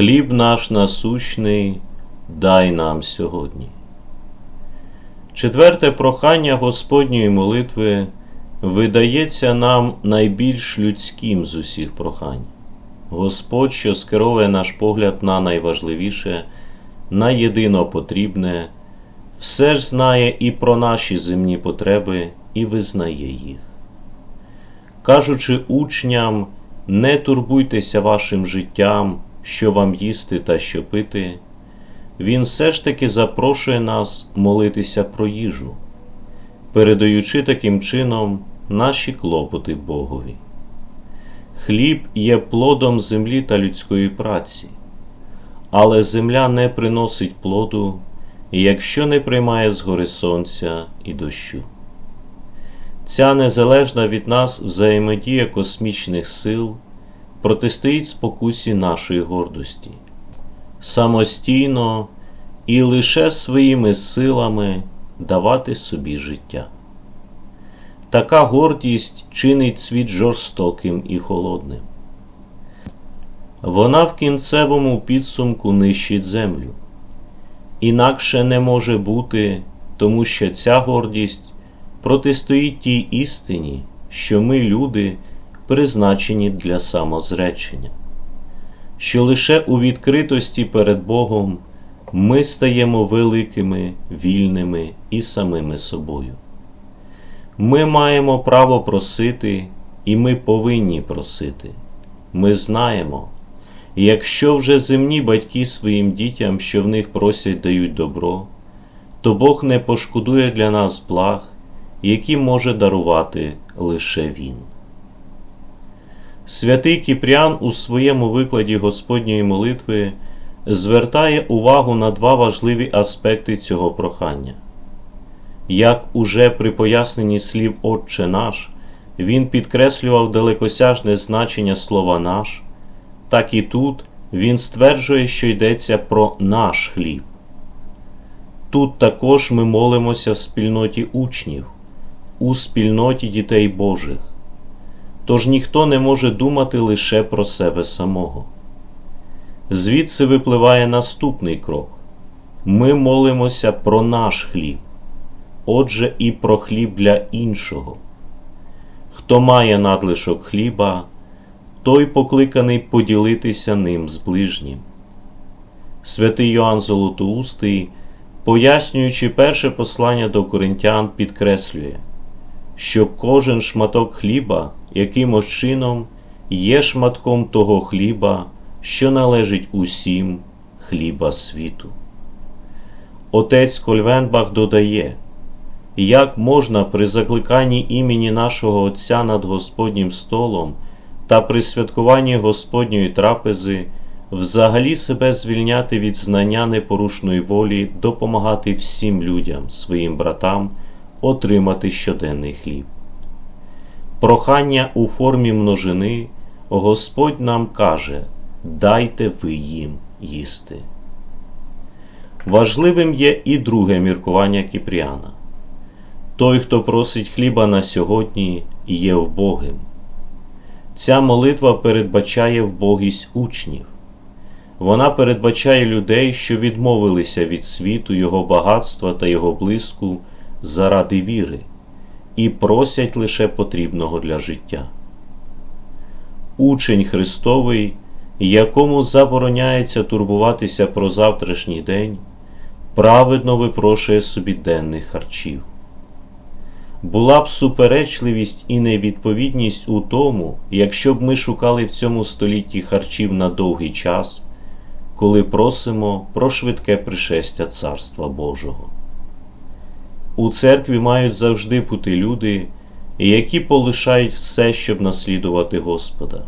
Хліб наш насущний дай нам сьогодні. Четверте прохання Господньої молитви видається нам найбільш людським з усіх прохань. Господь, що скеровує наш погляд на найважливіше, на єдино потрібне, все ж знає і про наші земні потреби, і визнає їх. Кажучи учням, не турбуйтеся вашим життям, що вам їсти та що пити, Він все ж таки запрошує нас молитися про їжу, передаючи таким чином наші клопоти Богові. Хліб є плодом землі та людської праці, але земля не приносить плоду, якщо не приймає згори сонця і дощу. Ця незалежна від нас взаємодія космічних сил протистоїть спокусі нашої гордості, самостійно і лише своїми силами давати собі життя. Така гордість чинить світ жорстоким і холодним. Вона в кінцевому підсумку нищить землю. Інакше не може бути, тому що ця гордість протистоїть тій істині, що ми, люди, призначені для самозречення, що лише у відкритості перед Богом ми стаємо великими, вільними і самими собою. Ми маємо право просити, і ми повинні просити. Ми знаємо, якщо вже земні батьки своїм дітям, що в них просять, дають добро, то Бог не пошкодує для нас благ, які може дарувати лише Він. Святий Кіпрян у своєму викладі Господньої молитви звертає увагу на два важливі аспекти цього прохання. Як уже при поясненні слів Отче наш, він підкреслював далекосяжне значення слова наш, так і тут він стверджує, що йдеться про наш хліб. Тут також ми молимося в спільноті учнів, у спільноті дітей Божих. Тож ніхто не може думати лише про себе самого. Звідси випливає наступний крок: ми молимося про наш хліб, отже, і про хліб для іншого. Хто має надлишок хліба, той покликаний поділитися ним з ближнім. Святий Йоанн Золотоустий, пояснюючи перше послання до коринтян, підкреслює, що кожен шматок хліба якимось чином є шматком того хліба, що належить усім хліба світу. Отець Кольвенбах додає, як можна при закликанні імені нашого Отця над Господнім столом та при святкуванні Господньої трапези взагалі себе звільняти від знання непорушної волі, допомагати всім людям, своїм братам отримати щоденний хліб. Прохання у формі множини Господь нам каже дайте ви їм їсти. Важливим є і друге міркування Кіпріана. Той, хто просить хліба на сьогодні, є вбогим. Ця молитва передбачає вбогість учнів. Вона передбачає людей, що відмовилися від світу, його багатства та його блиску заради віри, і просять лише потрібного для життя. Учень Христовий, якому забороняється турбуватися про завтрашній день, праведно випрошує собі денних харчів. Була б суперечливість і невідповідність у тому, якщо б ми шукали в цьому столітті харчів на довгий час, коли просимо про швидке пришестя Царства Божого. У церкві мають завжди бути люди, які полишають все, щоб наслідувати Господа,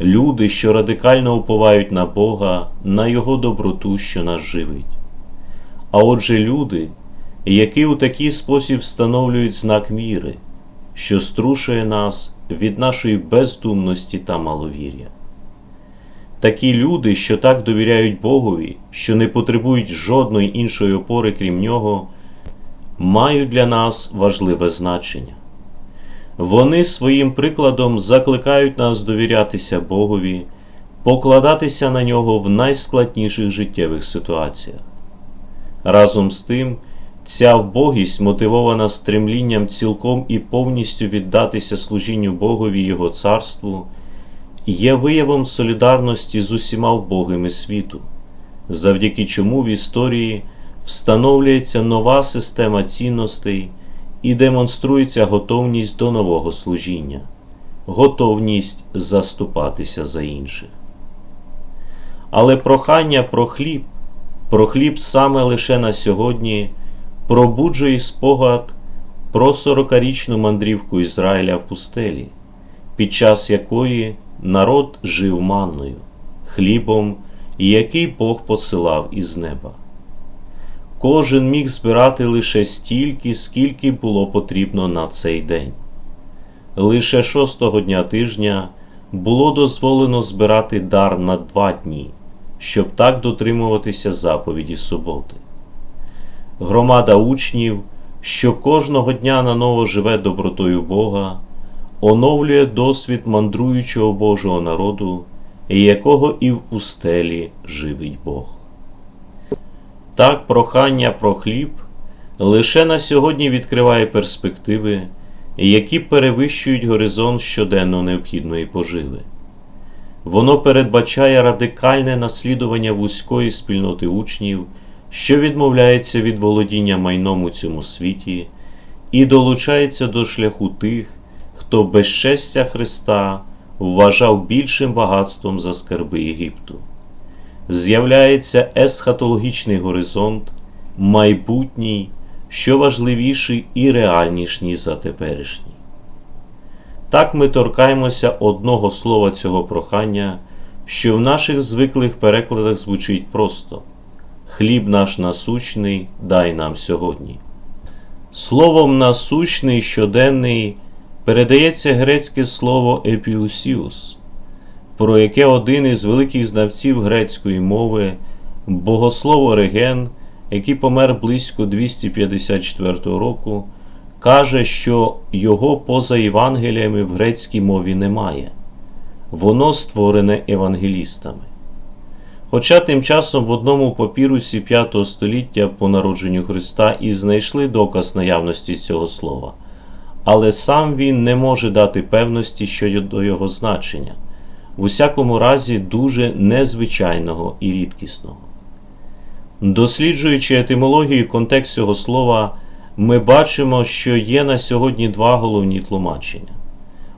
люди, що радикально уповають на Бога, на Його доброту, що нас живить. А отже, люди, які у такий спосіб встановлюють знак віри, що струшує нас від нашої бездумності та маловір'я. Такі люди, що так довіряють Богові, що не потребують жодної іншої опори, крім нього, мають для нас важливе значення. Вони своїм прикладом закликають нас довірятися Богові, покладатися на нього в найскладніших життєвих ситуаціях. Разом з тим, ця вбогість, мотивована стремлінням цілком і повністю віддатися служінню Богові і Його царству, є виявом солідарності з усіма вбогими світу, завдяки чому в історії встановлюється нова система цінностей і демонструється готовність до нового служіння, готовність заступатися за інших. Але прохання про хліб, про хліб саме лише на сьогодні пробуджує спогад про сорокарічну мандрівку Ізраїля в пустелі, під час якої народ жив манною, хлібом, який Бог посилав із неба. Кожен міг збирати лише стільки, скільки було потрібно на цей день. Лише шостого дня тижня було дозволено збирати дар на два дні, щоб так дотримуватися заповіді суботи. Громада учнів, що кожного дня наново живе добротою Бога, оновлює досвід мандруючого Божого народу, якого і в пустелі живить Бог. Так, прохання про хліб лише на сьогодні відкриває перспективи, які перевищують горизонт щоденно необхідної поживи. Воно передбачає радикальне наслідування вузької спільноти учнів, що відмовляється від володіння майном у цьому світі, і долучається до шляху тих, хто безчестя Христа вважав більшим багатством за скарби Єгипту з'являється есхатологічний горизонт, майбутній, що важливіший і реальніший за теперішній. Так ми торкаємося одного слова цього прохання, що в наших звиклих перекладах звучить просто Хліб наш насущний, дай нам сьогодні. Словом насущний щоденний передається грецьке слово епіусіус про яке один із великих знавців грецької мови, богослов Ореген, який помер близько 254 року, каже, що його поза Євангеліями в грецькій мові немає, воно створене евангелістами. Хоча тим часом в одному папірусі 5 століття по народженню Христа і знайшли доказ наявності цього слова, але сам він не може дати певності щодо його значення в усякому разі дуже незвичайного і рідкісного. Досліджуючи етимологію контекст цього слова, ми бачимо, що є на сьогодні два головні тлумачення.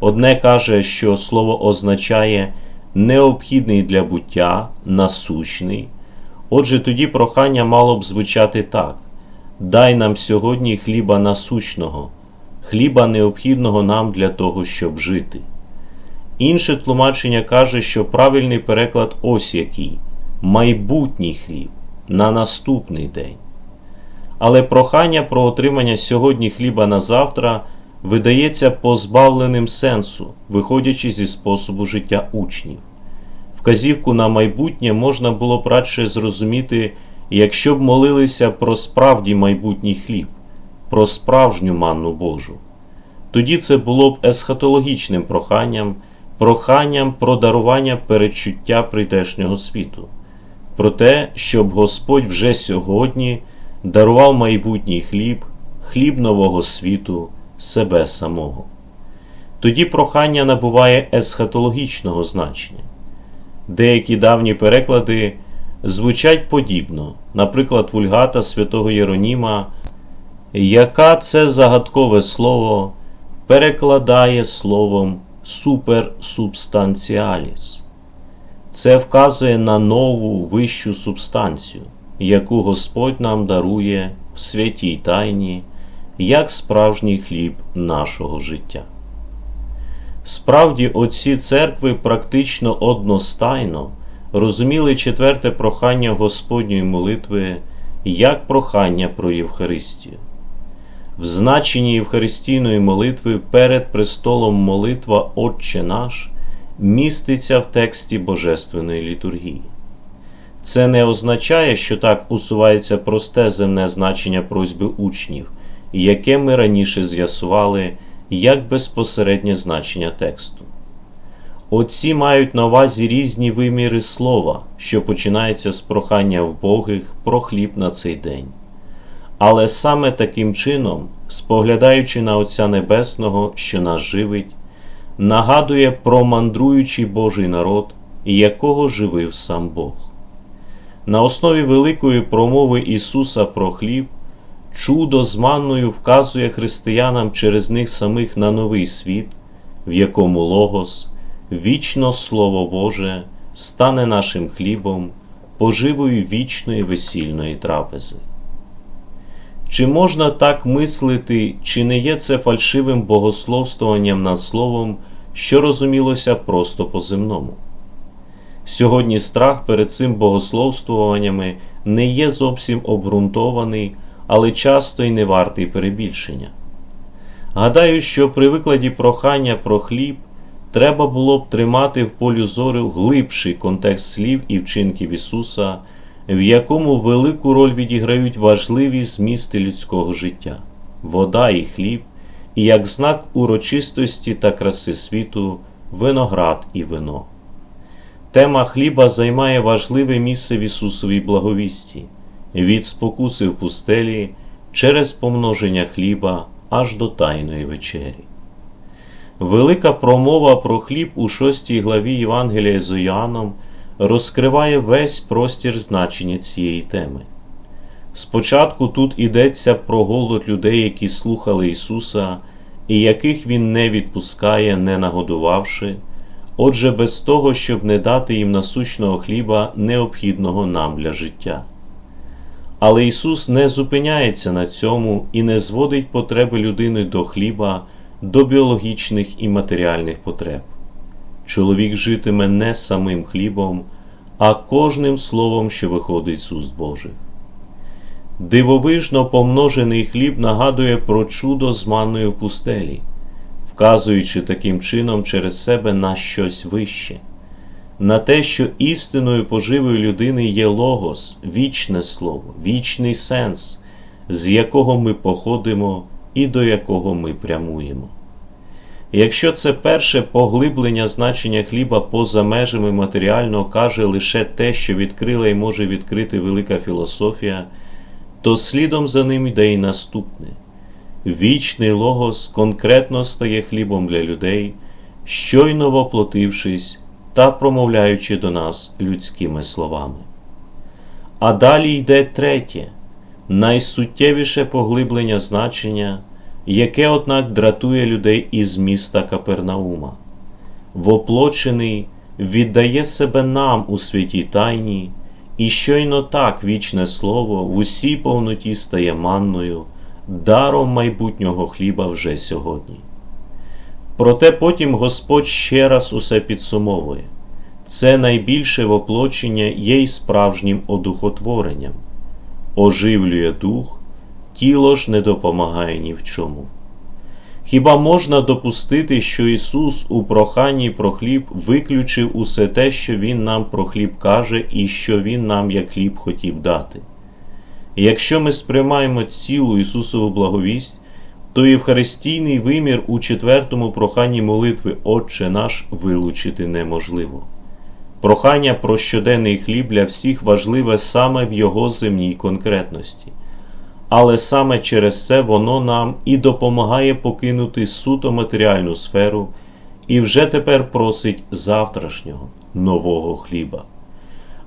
Одне каже, що слово означає необхідний для буття, насущний. Отже, тоді прохання мало б звучати так: дай нам сьогодні хліба насущного, хліба необхідного нам для того, щоб жити. Інше тлумачення каже, що правильний переклад ось який майбутній хліб на наступний день. Але прохання про отримання сьогодні хліба на завтра видається позбавленим сенсу, виходячи зі способу життя учнів. Вказівку на майбутнє можна було б радше зрозуміти, якщо б молилися про справді майбутній хліб, про справжню манну Божу. Тоді це було б есхатологічним проханням проханням про дарування перечуття прийдешнього світу, про те, щоб Господь вже сьогодні дарував майбутній хліб, хліб нового світу, себе самого. Тоді прохання набуває есхатологічного значення. Деякі давні переклади звучать подібно, наприклад, вульгата святого Єроніма, яка це загадкове слово перекладає словом суперсубстанціаліс. Це вказує на нову вищу субстанцію, яку Господь нам дарує в святій тайні, як справжній хліб нашого життя. Справді, отці церкви практично одностайно розуміли четверте прохання Господньої молитви як прохання про Євхаристію. В значенні Євхаристійної молитви перед престолом молитва Отче наш міститься в тексті Божественної літургії. Це не означає, що так усувається просте земне значення просьби учнів, яке ми раніше з'ясували як безпосереднє значення тексту. Отці мають на увазі різні виміри слова, що починається з прохання вбогих про хліб на цей день. Але саме таким чином, споглядаючи на Отця Небесного, що нас живить, нагадує про мандруючий Божий народ, якого живив сам Бог. На основі великої промови Ісуса про хліб, чудо з манною вказує християнам через них самих на новий світ, в якому Логос, вічно Слово Боже, стане нашим хлібом, поживою вічної весільної трапези. Чи можна так мислити, чи не є це фальшивим богословствуванням над словом, що розумілося просто по земному? Сьогодні страх перед цим богословствуваннями не є зовсім обґрунтований, але часто й не вартий перебільшення. Гадаю, що при викладі прохання про хліб треба було б тримати в полю зору глибший контекст слів і вчинків Ісуса, в якому велику роль відіграють важливі змісти людського життя, вода і хліб, і як знак урочистості та краси світу, виноград і вино. Тема хліба займає важливе місце в Ісусовій благовісті, від спокуси в пустелі через помноження хліба аж до Тайної вечері. Велика промова про хліб у шостій главі Євангелія з Іоанном розкриває весь простір значення цієї теми. Спочатку тут йдеться про голод людей, які слухали Ісуса, і яких Він не відпускає, не нагодувавши, отже, без того, щоб не дати їм насущного хліба, необхідного нам для життя. Але Ісус не зупиняється на цьому і не зводить потреби людини до хліба, до біологічних і матеріальних потреб. Чоловік житиме не самим хлібом, а кожним словом, що виходить з уст Божих. Дивовижно помножений хліб нагадує про чудо з манною пустелі, вказуючи таким чином через себе на щось вище, на те, що істинною поживою людини є логос, вічне слово, вічний сенс, з якого ми походимо і до якого ми прямуємо. Якщо це перше поглиблення значення хліба поза межами матеріального каже лише те, що відкрила і може відкрити велика філософія, то слідом за ним йде й наступне. Вічний логос конкретно стає хлібом для людей, щойно воплотившись та промовляючи до нас людськими словами. А далі йде третє, найсуттєвіше поглиблення значення яке, однак, дратує людей із міста Капернаума. Воплочений віддає себе нам у святій тайні, і щойно так вічне слово в усій повноті стає манною, даром майбутнього хліба вже сьогодні. Проте потім Господь ще раз усе підсумовує це найбільше воплочення є й справжнім одухотворенням, оживлює дух тіло ж не допомагає ні в чому. Хіба можна допустити, що Ісус у проханні про хліб виключив усе те, що Він нам про хліб каже, і що Він нам як хліб хотів дати? якщо ми сприймаємо цілу Ісусову благовість, то євхаристійний вимір у четвертому проханні молитви Отче наш вилучити неможливо. Прохання про щоденний хліб для всіх важливе саме в його земній конкретності але саме через це воно нам і допомагає покинути суто матеріальну сферу і вже тепер просить завтрашнього нового хліба.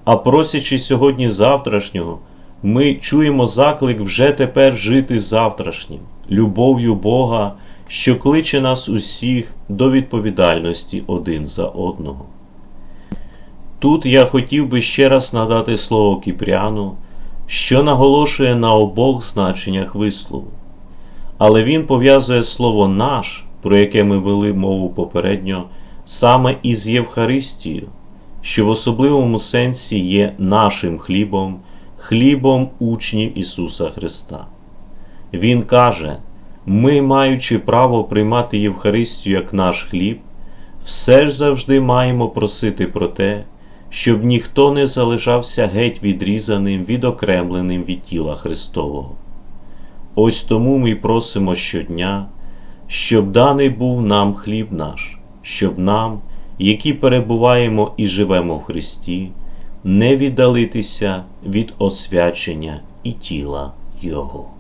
А просячи сьогодні завтрашнього, ми чуємо заклик вже тепер жити завтрашнім, любов'ю Бога, що кличе нас усіх до відповідальності один за одного. Тут я хотів би ще раз надати слово Кіпряну що наголошує на обох значеннях вислову. Але він пов'язує слово наш, про яке ми вели мову попередньо, саме із Євхаристією, що в особливому сенсі є нашим хлібом, хлібом учнів Ісуса Христа. Він каже: ми, маючи право приймати Євхаристію як наш хліб, все ж завжди маємо просити про те, щоб ніхто не залишався геть відрізаним, відокремленим від тіла Христового. Ось тому ми просимо щодня, щоб даний був нам хліб наш, щоб нам, які перебуваємо і живемо в Христі, не віддалитися від освячення і тіла Його.